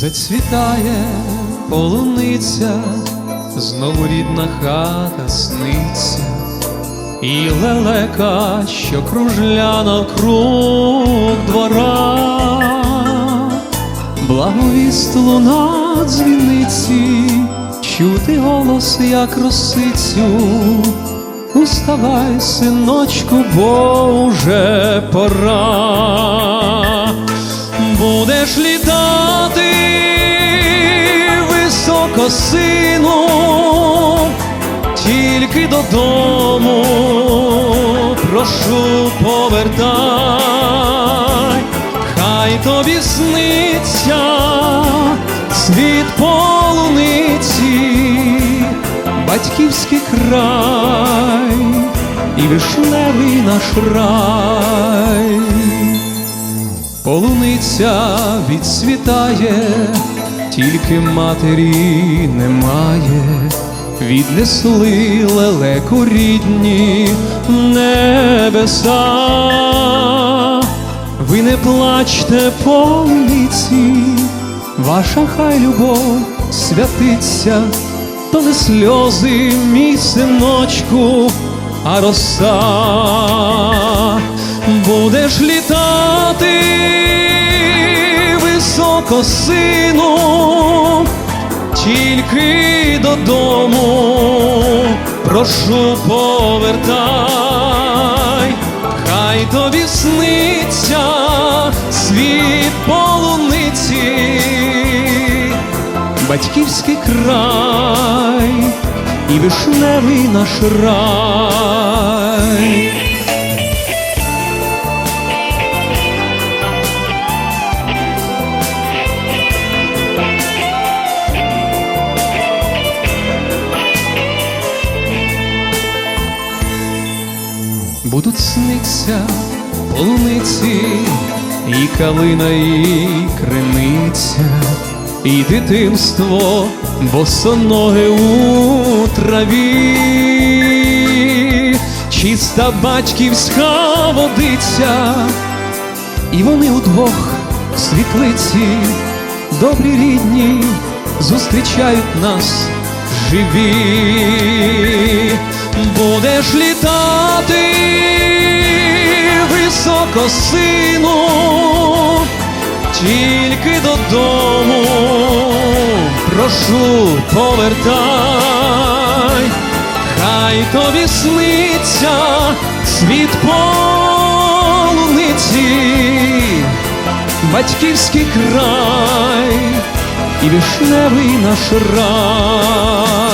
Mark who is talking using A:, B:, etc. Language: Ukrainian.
A: Зацвітає полуниця, знову рідна хата сниться, і лелека, що кружля навкруг двора, благовіст луна дзвіниці, чути голос, як росицю. Уставай, синочку, бо уже пора. Сину, тільки додому, прошу повертай, хай тобі сниться світ полуниці, батьківський край і вишневий наш рай. Полуниця відсвітає, тільки матері немає, віднесли лелеку рідні небеса. Ви не плачте полуниці, ваша хай любов святиться, то не сльози, мій синочку, а роса. Будеш літати високо, сину, тільки додому, прошу повертай, хай тобі сниться світ полуниці, батьківський край і вишневий наш рай. Будуть сниться полуниці, і калина, і криниця, і дитинство босоноге у траві, чиста батьківська водиця, і вони удвох в світлиці, добрі рідні, зустрічають нас живі, будеш літати високо, сину, тільки додому, прошу повертай, хай тобі сниться світ полуниці, батьківський край і вишневий наш рай.